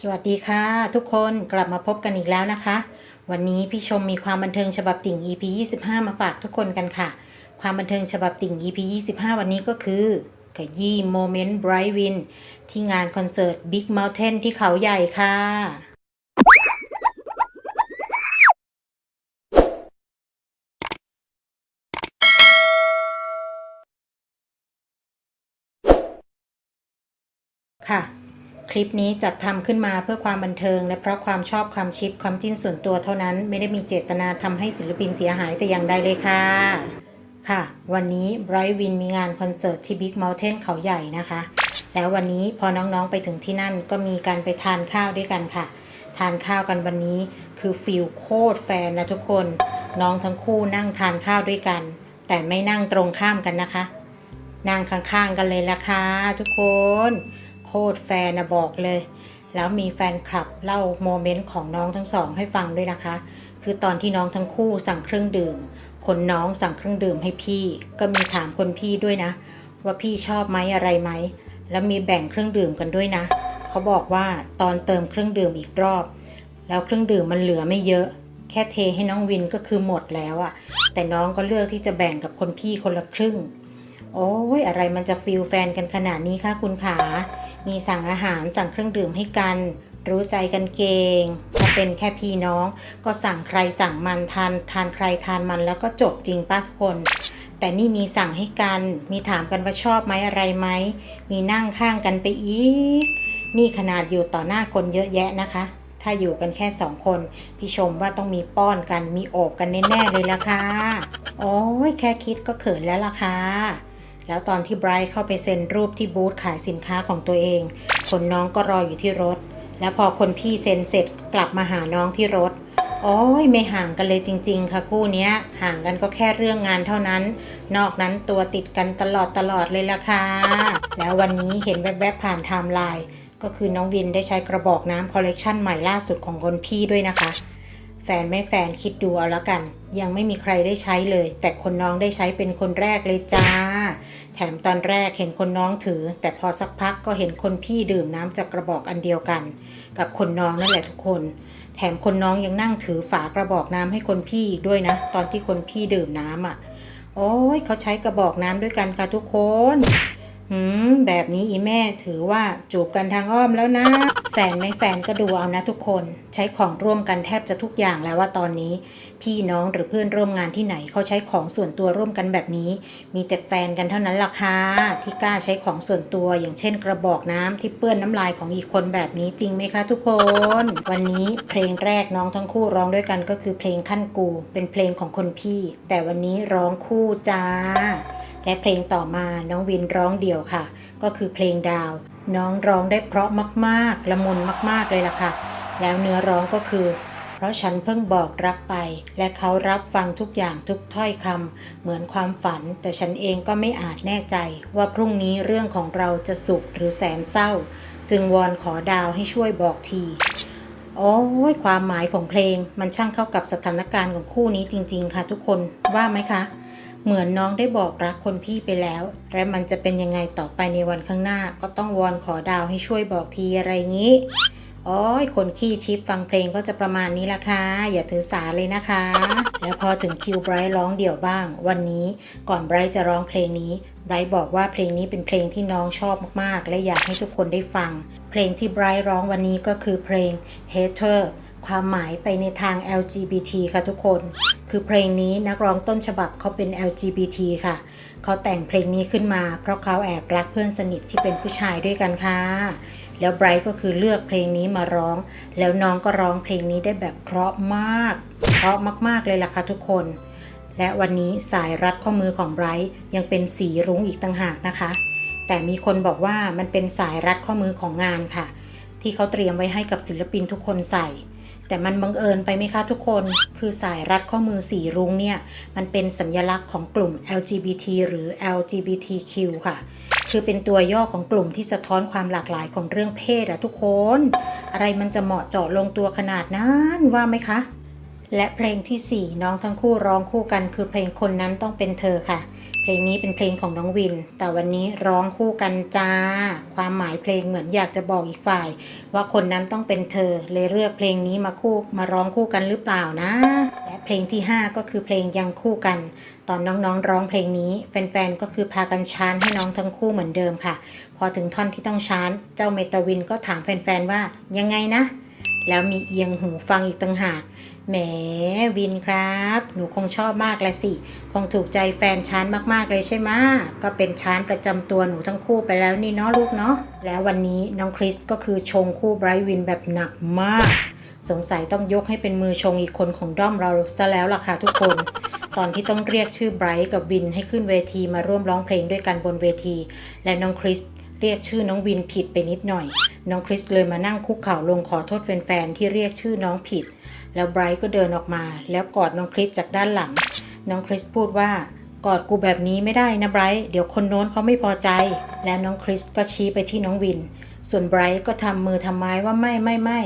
สวัสดีค่ะ ทุกคนกลับมาพบกันอีกแล้วนะคะ วันนี้พี่ชมมีความบันเทิงฉบับติ่ง EP 25 มาฝากทุกคนกันค่ะ ความบันเทิงฉบับติ่ง EP 25 วันนี้ก็คือขยี้โมเมนต์ไบรท์วินที่งานคอนเสิร์ต Big Mountain ที่เขาใหญ่ค่ะค่ะ คลิปนี้จัดทำขึ้นมาเพื่อความบันเทิง และเพราะความชอบความชิปความจิ้นส่วนตัวเท่านั้น ไม่ได้มีเจตนาทำให้ศิลปินเสียหายแต่อย่างใดเลยค่ะ ค่ะ วันนี้ไบรท์วินมีงานคอนเสิร์ตที่ Big Mountain เขาใหญ่นะคะ แล้ววันนี้พอน้องๆไปถึงที่นั่นก็มีการไปทานข้าวด้วยกันค่ะ ทานข้าวกันวันนี้คือฟิลโคตรแฟนนะทุกคน น้องทั้งคู่นั่งทานข้าวด้วยกัน แต่ไม่นั่งตรงข้ามกันนะคะ นั่งข้างๆกันเลยละค่ะทุกคน โคตรแฟนนะบอกเลย แล้วมีแฟนคลับเล่าโมเมนต์ของน้องทั้งสองให้ฟังด้วยนะคะ คือตอนที่น้องทั้งคู่สั่งเครื่องดื่ม คนน้องสั่งเครื่องดื่มให้พี่ ก็มีถามคนพี่ด้วยนะ ว่าพี่ชอบไหมอะไรไหม แล้วมีแบ่งเครื่องดื่มกันด้วยนะ เขาบอกว่าตอนเติมเครื่องดื่มอีกรอบ แล้วเครื่องดื่มมันเหลือไม่เยอะแค่เทให้น้องวินก็คือหมดแล้วอะแต่น้องก็เลือกที่จะแบ่งกับคนพี่คนละครึ่ง โอ้ยอะไรมันจะฟิลแฟนกันขนาดนี้คะคุณขา มีสั่งอาหารสั่งเครื่องดื่มให้กัน รู้ใจกันเก่งถ้าเป็นแค่พี่น้อง ก็สั่งใครสั่งมันทานทานใครทานมันแล้วก็จบจริงป้าทุกคน แต่นี่มีสั่งให้กัน มีถามกันว่าชอบไหมอะไรไหม มีนั่งข้างกันไปอีก นี่ขนาดอยู่ต่อหน้าคนเยอะแยะนะคะถ้าอยู่กันแค่สองคน พี่ชมว่าต้องมีป้อนกันมีโอบกันแน่ๆเลยละค่ะ โอ้ยแค่คิดก็เขินแล้วล่ะค่ะ แล้วตอนที่ไบรท์เข้าไปเซ็นรูปที่บูธขายสินค้าของตัวเอง คนน้องก็รออยู่ที่รถ แล้วพอคนพี่เซ็นเสร็จกลับมาหาน้องที่รถ โอ้ยไม่ห่างกันเลยจริง ๆ ค่ะคู่นี้ห่างกันก็แค่เรื่องงานเท่านั้น นอกนั้นตัวติดกันตลอดตลอดเลยล่ะค่ะ แล้ววันนี้เห็นแวบๆผ่านไทม์ไลน์ก็คือน้องวินได้ใช้กระบอกน้ำคอลเลกชันใหม่ล่าสุดของคนพี่ด้วยนะคะ แฟนไม่แฟนคิดดูเอาละกัน ยังไม่มีใครได้ใช้เลย แต่คนน้องได้ใช้เป็นคนแรกเลยจ้า แถมตอนแรกเห็นคนน้องถือ แต่พอสักพักก็เห็นคนพี่ดื่มน้ำจากกระบอกอันเดียวกัน กับคนน้องนั่นแหละทุกคน แถมคนน้องยังนั่งถือฝากระบอกน้ำให้คนพี่อีกด้วยนะ ตอนที่คนพี่ดื่มน้ำอะ โอ้ยเขาใช้กระบอกน้ำด้วยกันค่ะทุกคน หืมแบบนี้อีแม่ถือว่าจูบกันทางอ้อมแล้วนะ แฟนไม่แฟนก็ดูเอานะทุกคน ใช้ของร่วมกันแทบจะทุกอย่างแล้วว่าตอนนี้ พี่น้องหรือเพื่อนร่วมงานที่ไหนเขาใช้ของส่วนตัวร่วมกันแบบนี้ มีแต่แฟนกันเท่านั้นล่ะค่ะที่กล้าใช้ของส่วนตัวอย่างเช่นกระบอกน้ำที่เปื้อนน้ำลายของอีกคนแบบนี้จริงไหมคะทุกคน วันนี้เพลงแรกน้องทั้งคู่ร้องด้วยกันก็คือเพลงขั้นกู เป็นเพลงของคนพี่ แต่วันนี้ร้องคู่จ้า และเพลงต่อมาน้องวินร้องเดี่ยวค่ะ ก็คือเพลงดาว น้องร้องได้เพราะมากๆ ละมุนมากๆเลยล่ะค่ะ แล้วเนื้อร้องก็คือ เพราะฉันเพิ่งบอกรักไป และเขารับฟังทุกอย่างทุกถ้อยคำเหมือนความฝัน แต่ฉันเองก็ไม่อาจแน่ใจ ว่าพรุ่งนี้เรื่องของเราจะสุขหรือแสนเศร้า จึงวอนขอดาวให้ช่วยบอกทีโอ้ยความหมายของเพลงมันช่างเข้ากับสถานการณ์ของคู่นี้จริง ๆ ค่ะทุกคนว่าไหมคะ เหมือนน้องได้บอกรักคนพี่ไปแล้ว และมันจะเป็นยังไงต่อไปในวันข้างหน้า ก็ต้องวอนขอดาวให้ช่วยบอกทีอะไรงี้อ้ยคนขี้ชิปฟังเพลงก็จะประมาณนี้ละค่ะ อย่าถือสาเลยนะคะ แล้วพอถึงคิวไบรท์ร้องเดี่ยวบ้าง วันนี้ก่อนไบรท์จะร้องเพลงนี้ไบรท์บอกว่าเพลงนี้เป็นเพลงที่น้องชอบมากๆ และอยากให้ทุกคนได้ฟัง เพลงที่ไบรท์ร้องวันนี้ก็คือเพลง Hater ความหมายไปในทาง LGBT ค่ะทุกคน คือเพลงนี้นักร้องต้นฉบับเขาเป็น LGBT ค่ะ เขาแต่งเพลงนี้ขึ้นมา เพราะเขาแอบรักเพื่อนสนิทที่เป็นผู้ชายด้วยกันค่ะ แล้วไบรท์ก็คือเลือกเพลงนี้มาร้อง แล้วน้องก็ร้องเพลงนี้ได้แบบเพราะมาก เพราะมากๆเลยล่ะค่ะทุกคน และวันนี้สายรัดข้อมือของไบรท์ยังเป็นสีรุ้งอีกต่างหากนะคะ แต่มีคนบอกว่ามันเป็นสายรัดข้อมือของงานค่ะ ที่เขาเตรียมไว้ให้กับศิลปินทุกคนใส่ แต่มันบังเอิญไปไหมคะทุกคน คือสายรัดข้อมือสีรุ้งเนี่ย มันเป็นสัญลักษณ์ของกลุ่ม LGBT หรือ LGBTQ ค่ะ คือเป็นตัวย่อของกลุ่มที่สะท้อนความหลากหลายของเรื่องเพศอะทุกคน อะไรมันจะเหมาะเจาะลงตัวขนาดนั้นว่าไหมคะ และเพลงที่ 4 น้องทั้งคู่ร้องคู่กัน คือเพลงคนนั้นต้องเป็นเธอค่ะ เพเพลงนี้เป็นเพลงของน้องวิน แต่วันนี้ร้องคู่กันจ้า ความหมายเพลงเหมือนอยากจะบอกอีกฝ่าย ว่าคนนั้นต้องเป็นเธอ เลยเลือกเพลงนี้มาคู่มาร้องคู่กันหรือเปล่านะ และเพลงที่ 5 ก็คือเพลงยังคู่กัน ตอนน้องๆร้องเพลงนี้แฟนๆก็คือพากันชานให้น้องทั้งคู่เหมือนเดิมค่ะ พอถึงท่อนที่ต้องชานเจ้าเมตาวินก็ถามแฟนๆว่ายังไงนะ แล้วมีเอียงหูฟังอีกต่างหากแหมวินครับ หนูคงชอบมากและสิ คงถูกใจแฟนชานมากๆเลยใช่ไหมก็เป็นชานประจำตัวหนูทั้งคู่ไปแล้วนี่เนาะลูกเนาะแล้ววันนี้น้องคริสก็คือชงคู่ไบรท์วินแบบหนักมาก สงสัยต้องยกให้เป็นมือชงอีกคนของด้อมเราซะแล้วล่ะค่ะทุกคน ตอนที่ต้องเรียกชื่อไบรท์กับวินให้ขึ้นเวทีมาร่วมร้องเพลงด้วยกันบนเวที และน้องคริส เรียกชื่อน้องวินผิดไปนิดหน่อย น้องคริสเลยมานั่งคุกเข่าลงขอโทษแฟนๆที่เรียกชื่อน้องผิด แล้วไบรท์ก็เดินออกมา แล้วกอดน้องคริสจากด้านหลัง น้องคริสพูดว่ากอดกูแบบนี้ไม่ได้นะไบรท์เดี๋ยวคนโน้นเขาไม่พอใจ แล้วน้องคริสก็ชี้ไปที่น้องวิน ส่วนไบรท์ก็ทำมือทำไม้ว่าไม่ไม่ไม่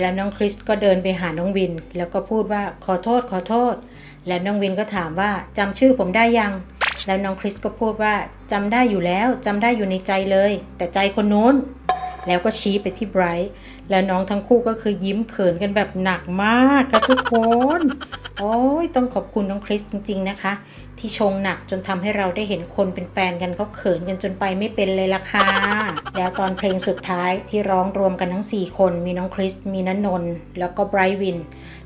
แล้วน้องคริสก็เดินไปหาน้องวิน แล้วก็พูดว่าขอโทษขอโทษ แล้วน้องวินก็ถามว่าจำชื่อผมได้ยัง แล้วน้องคริสก็พูดว่าจำได้อยู่แล้วจำได้อยู่ในใจเลย แต่ใจคนโน้น แล้วก็ชี้ไปที่ไบรท์ แล้วน้องทั้งคู่ก็คือยิ้มเขินกันแบบหนักมากค่ะทุกคน โอ้ยต้องขอบคุณน้องคริสจริง ๆ นะคะ ที่ชงหนักจนทำให้เราได้เห็นคนเป็นแฟนกันเขาเขินกันจนไปไม่เป็นเลยล่ะค่ะ แล้วตอนเพลงสุดท้ายที่ร้องรวมกันทั้ง 4 คนมีน้องคริส มีนันนน์แล้วก็ไบรท์วิน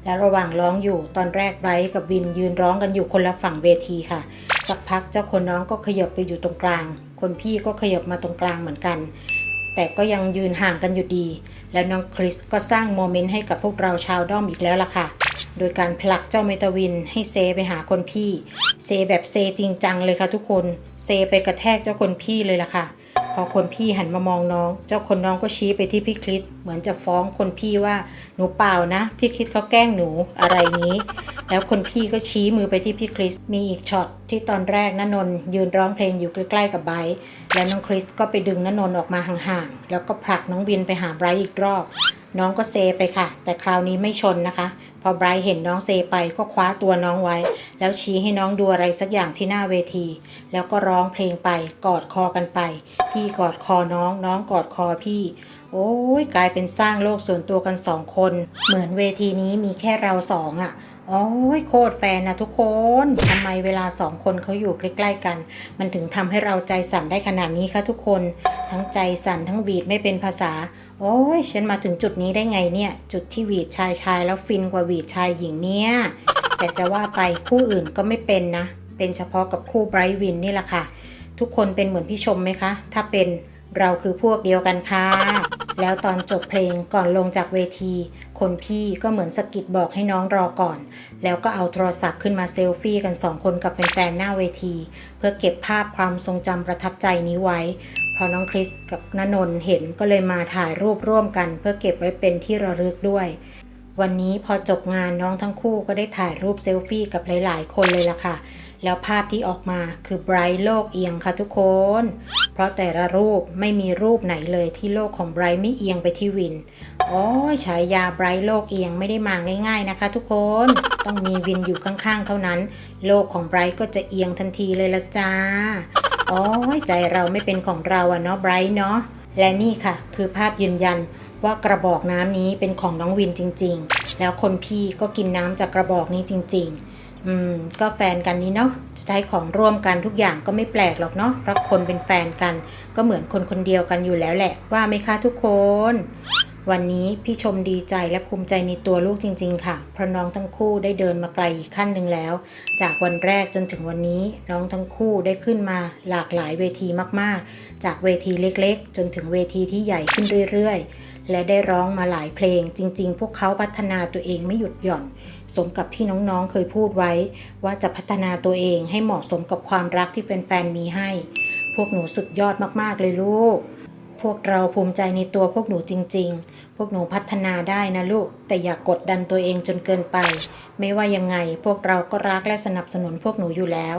แล้วระหว่างร้องอยู่ตอนแรกไบรท์กับวินยืนร้องกันอยู่คนละฝั่งเวทีค่ะ สักพักเจ้าคนน้องก็ขยับไปอยู่ตรงกลาง คนพี่ก็ขยับมาตรงกลางเหมือนกัน แต่ก็ยังยืนห่างกันอยู่ดี แล้วน้องคริสก็สร้างโมเมนต์ให้กับพวกเราชาวด้อมอีกแล้วล่ะค่ะ โดยการผลักเจ้าเมตาวินให้เซไปหาคนพี่ เซแบบเซจริงจังเลยค่ะทุกคน เซไปกระแทกเจ้าคนพี่เลยล่ะค่ะ พอคนพี่หันมามองน้อง เจ้าคนน้องก็ชี้ไปที่พี่คริส เหมือนจะฟ้องคนพี่ว่าหนูเปล่านะ พี่คริสเขาแกล้งหนูอะไรนี้ แล้วคนพี่ก็ชี้มือไปที่พี่คริส มีอีกช็อตที่ตอนแรกนนนยืนร้องเพลงอยู่ใกล้ๆกับไบร์และน้องคริสก็ไปดึงนนนออกมาห่างๆ แล้วก็ผลักน้องวินไปหาไบรท์อีกรอบ น้องก็เซไปค่ะ แต่คราวนี้ไม่ชนนะคะ พอไบรท์เห็นน้องเซไปก็คว้าตัวน้องไว้ แล้วชี้ให้น้องดูอะไรสักอย่างที่หน้าเวที แล้วก็ร้องเพลงไปกอดคอกันไป พี่กอดคอน้อง น้องกอดคอพี่ โอ้ยกลายเป็นสร้างโลกส่วนตัวกันสองคน เหมือนเวทีนี้มีแค่เราสองอะ่ะ โอ้ยโคตรแฟนนะทุกคนทำไมเวลาสองคนเขาอยู่ใกล้ๆกัน มันถึงทำให้เราใจสั่นได้ขนาดนี้คะทุกคน ทั้งใจสั่นทั้งหวีดไม่เป็นภาษา โอ้ยฉันมาถึงจุดนี้ได้ไงเนี่ย จุดที่หวีดชายชายแล้วฟินกว่าหวีดชายหญิงเนี่ย แต่จะว่าไปคู่อื่นก็ไม่เป็นนะ เป็นเฉพาะกับคู่ไบรท์วินนี่แหละค่ะ ทุกคนเป็นเหมือนพี่ชมไหมคะ ถ้าเป็นเราคือพวกเดียวกันค่ะแล้วตอนจบเพลงก่อนลงจากเวที คนพี่ก็เหมือนสะกิดบอกให้น้องรอก่อน แล้วก็เอาโทรศัพท์ขึ้นมาเซลฟี่กันสองคนกับแฟนๆหน้าเวที เพื่อเก็บภาพความทรงจำประทับใจนี้ไว้ พอน้องคริสกับนนนท์เห็นก็เลยมาถ่ายรูปร่วมกัน เพื่อเก็บไว้เป็นที่ระลึกด้วย วันนี้พอจบงานน้องทั้งคู่ก็ได้ถ่ายรูปเซลฟี่กับหลาย ๆ คนเลยล่ะค่ะแล้วภาพที่ออกมาคือไบรท์โลกเอียงค่ะทุกคน เพราะแต่ละรูปไม่มีรูปไหนเลยที่โลกของไบรท์ไม่เอียงไปที่วิน โอ้ยฉายาไบรท์โลกเอียงไม่ได้มาง่าย ๆนะคะ ทุกคนต้องมีวินอยู่ข้างๆ เท่านั้น โลกของไบรท์ก็จะเอียงทันทีเลยละจ้าโอ้ยใจเราไม่เป็นของเราอะเนาะไบรท์เนาะและนี่ค่ะ คือภาพยืนยันว่ากระบอกน้ำนี้เป็นของน้องวินจริง ๆ แล้วคนพี่ก็กินน้ำจากกระบอกนี้จริง ๆ อืม ก็แฟนกันนี้เนาะจะใช้ของร่วมกันทุกอย่างก็ไม่แปลกหรอกเนาะเพราะคนเป็นแฟนกัน ก็เหมือนคนคนเดียวกันอยู่แล้วแหละว่าไหมคะทุกคน วันนี้พี่ชมดีใจและภูมิใจในตัวลูกจริง ๆ ค่ะ เพราะน้องทั้งคู่ได้เดินมาไกลอีกขั้นหนึ่งแล้ว จากวันแรกจนถึงวันนี้น้องทั้งคู่ได้ขึ้นมาหลากหลายเวทีมากๆ จากเวทีเล็กๆ จนถึงเวทีที่ใหญ่ขึ้นเรื่อยๆ และได้ร้องมาหลายเพลง จริง ๆ พวกเขาพัฒนาตัวเองไม่หยุดหย่อน สมกับที่น้องๆเคยพูดไว้ ว่าจะพัฒนาตัวเองให้เหมาะสมกับความรักที่แฟนๆมีให้ พวกหนูสุดยอดมากๆเลยลูก พวกเราภูมิใจในตัวพวกหนูจริง ๆ พวกหนูพัฒนาได้นะลูก แต่อย่ากกดดันตัวเองจนเกินไป ไม่ว่ายังไงพวกเราก็รักและสนับสนุนพวกหนูอยู่แล้ว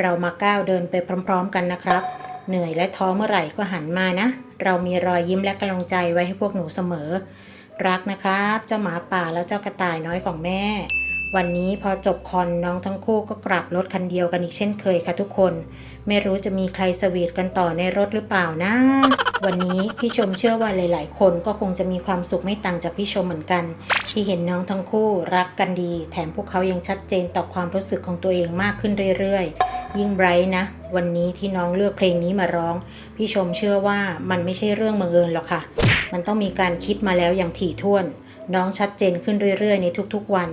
เรามาก้าวเดินไปพร้อม ๆ กันนะครับ เหนื่อยและท้อเมื่อไหร่ก็หันมานะ เรามีรอยยิ้มและกำลังใจไว้ให้พวกหนูเสมอ รักนะครับ เจ้าหมาป่าและเจ้ากระต่ายน้อยของแม่ วันนี้พอจบคอนน้องทั้งคู่ก็กลับรถคันเดียวกันอีกเช่นเคยค่ะทุกคน ไม่รู้จะมีใครสวีทกันต่อในรถหรือเปล่านะ วันนี้พี่ชมเชื่อว่าหลาย ๆ คนก็คงจะมีความสุขไม่ต่างจากพี่ชมเหมือนกัน ที่เห็นน้องทั้งคู่รักกันดี แถมพวกเขายังชัดเจนต่อความรู้สึกของตัวเองมากขึ้นเรื่อย ๆ ยิ่งไบรท์นะ วันนี้ที่น้องเลือกเพลงนี้มาร้อง พี่ชมเชื่อว่ามันไม่ใช่เรื่องบังเอิญหรอกค่ะ มันต้องมีการคิดมาแล้วอย่างถี่ถ้วน น้องชัดเจนขึ้นเรื่อย ๆ ในทุก ๆ วัน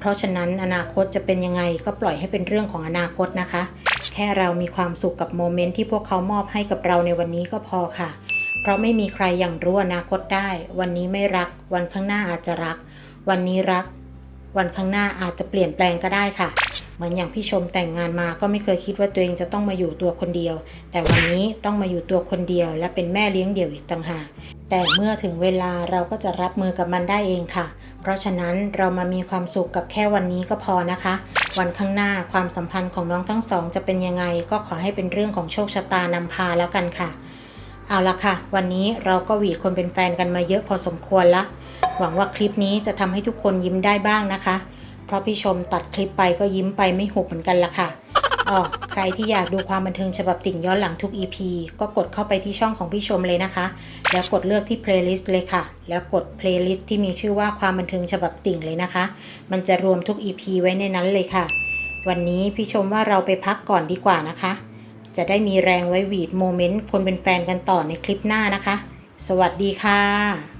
เพราะฉะนั้นอนาคตจะเป็นยังไงก็ปล่อยให้เป็นเรื่องของอนาคตนะคะ แค่เรามีความสุขกับโมเมนต์ที่พวกเขามอบให้กับเราในวันนี้ก็พอค่ะ เพราะไม่มีใครอย่างรู้อนาคตได้ วันนี้ไม่รัก วันข้างหน้าอาจจะรัก วันนี้รัก วันข้างหน้าอาจจะเปลี่ยนแปลงก็ได้ค่ะ เหมือนอย่างพี่ชมแต่งงานมาก็ไม่เคยคิดว่าตัวเองจะต้องมาอยู่ตัวคนเดียว แต่วันนี้ต้องมาอยู่ตัวคนเดียว และเป็นแม่เลี้ยงเดี่ยวอีกต่างหากแต่เมื่อถึงเวลาเราก็จะรับมือกับมันได้เองค่ะ เพราะฉะนั้นเรามามีความสุขกับแค่วันนี้ก็พอนะคะ วันข้างหน้าความสัมพันธ์ของน้องทั้งสอง จะเป็นยังไงก็ขอให้เป็นเรื่องของโชคชะตานำพาแล้วกันค่ะ เอาละค่ะ วันนี้เราก็หวีดคนเป็นแฟนกันมาเยอะพอสมควรละ หวังว่าคลิปนี้จะทำให้ทุกคนยิ้มได้บ้างนะคะ เพราะพี่ชมตัดคลิปไปก็ยิ้มไปไม่หุบเหมือนกันละค่ะ อ๋อใครที่อยากดูความบันเทิงฉบับติ่งย้อนหลังทุก EP ก็กดเข้าไปที่ช่องของพี่ชมเลยนะคะ แล้วกดเลือกที่ playlist เลยค่ะ แล้วกด playlist ที่มีชื่อว่าความบันเทิงฉบับติ่งเลยนะคะ มันจะรวมทุก EP ไว้ในนั้นเลยค่ะ วันนี้พี่ชมว่าเราไปพักก่อนดีกว่านะคะ จะได้มีแรงไว้หวีดโมเมนต์คนเป็นแฟนกันต่อในคลิปหน้านะคะ สวัสดีค่ะ